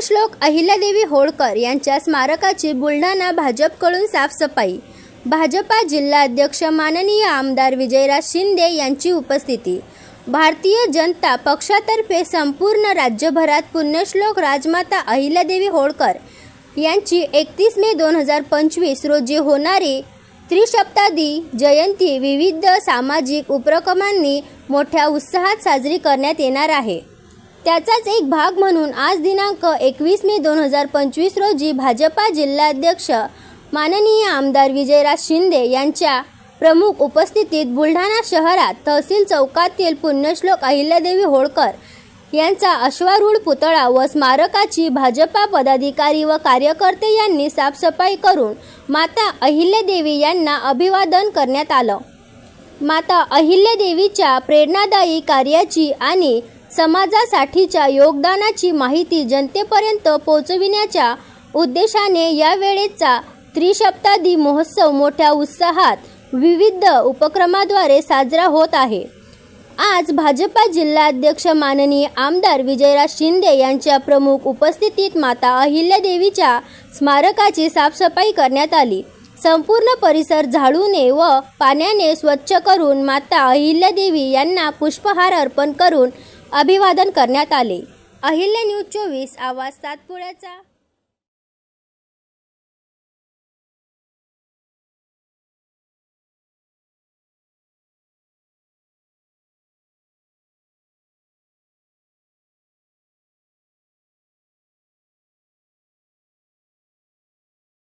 पुण्यश्लोक अहिल्यादेवी होळकर यांच्या स्मारकाची बुलढाणा भाजपकडून साफसफाई. भाजपा जिल्हाध्यक्ष माननीय आमदार विजयराज शिंदे यांची उपस्थिती. भारतीय जनता पक्षातर्फे संपूर्ण राज्यभरात पुण्यश्लोक राजमाता अहिल्यादेवी होळकर यांची एकतीस मे दोन हजार पंचवीस रोजी होणारी त्रिशताब्दी जयंती विविध सामाजिक उपक्रमांनी मोठ्या उत्साहात साजरी करण्यात येणार आहे. त्याचाच एक भाग म्हणून आज दिनांक एकवीस मे दोन हजार पंचवीस रोजी भाजपा जिल्हाध्यक्ष माननीय आमदार विजयराज शिंदे यांच्या प्रमुख उपस्थितीत बुलढाणा शहरात तहसील चौकातील पुण्यश्लोक अहिल्यादेवी होळकर यांचा अश्वारूढ पुतळा व स्मारकाची भाजपा पदाधिकारी व कार्यकर्ते यांनी साफसफाई करून माता अहिल्यादेवी यांना अभिवादन करण्यात आलं. माता अहिल्यादेवीच्या प्रेरणादायी कार्याची आणि समाजासाठीच्या योगदानाची माहिती जनतेपर्यंत पोहोचविण्याच्या उद्देशाने यावेळेचा त्रिशताब्दी महोत्सव मोठ्या उत्साहात विविध उपक्रमाद्वारे साजरा होत आहे. आज भाजपा जिल्हाध्यक्ष माननीय आमदार विजयराज शिंदे यांच्या प्रमुख उपस्थितीत माता अहिल्यादेवीच्या स्मारकाची साफसफाई करण्यात आली. संपूर्ण परिसर झाडूने व पाण्याने स्वच्छ करून माता अहिल्यादेवी यांना पुष्पहार अर्पण करून अभिवादन करण्यात आले. अहिल्या न्यूज चोवीस आवाज सातपुड्याचा.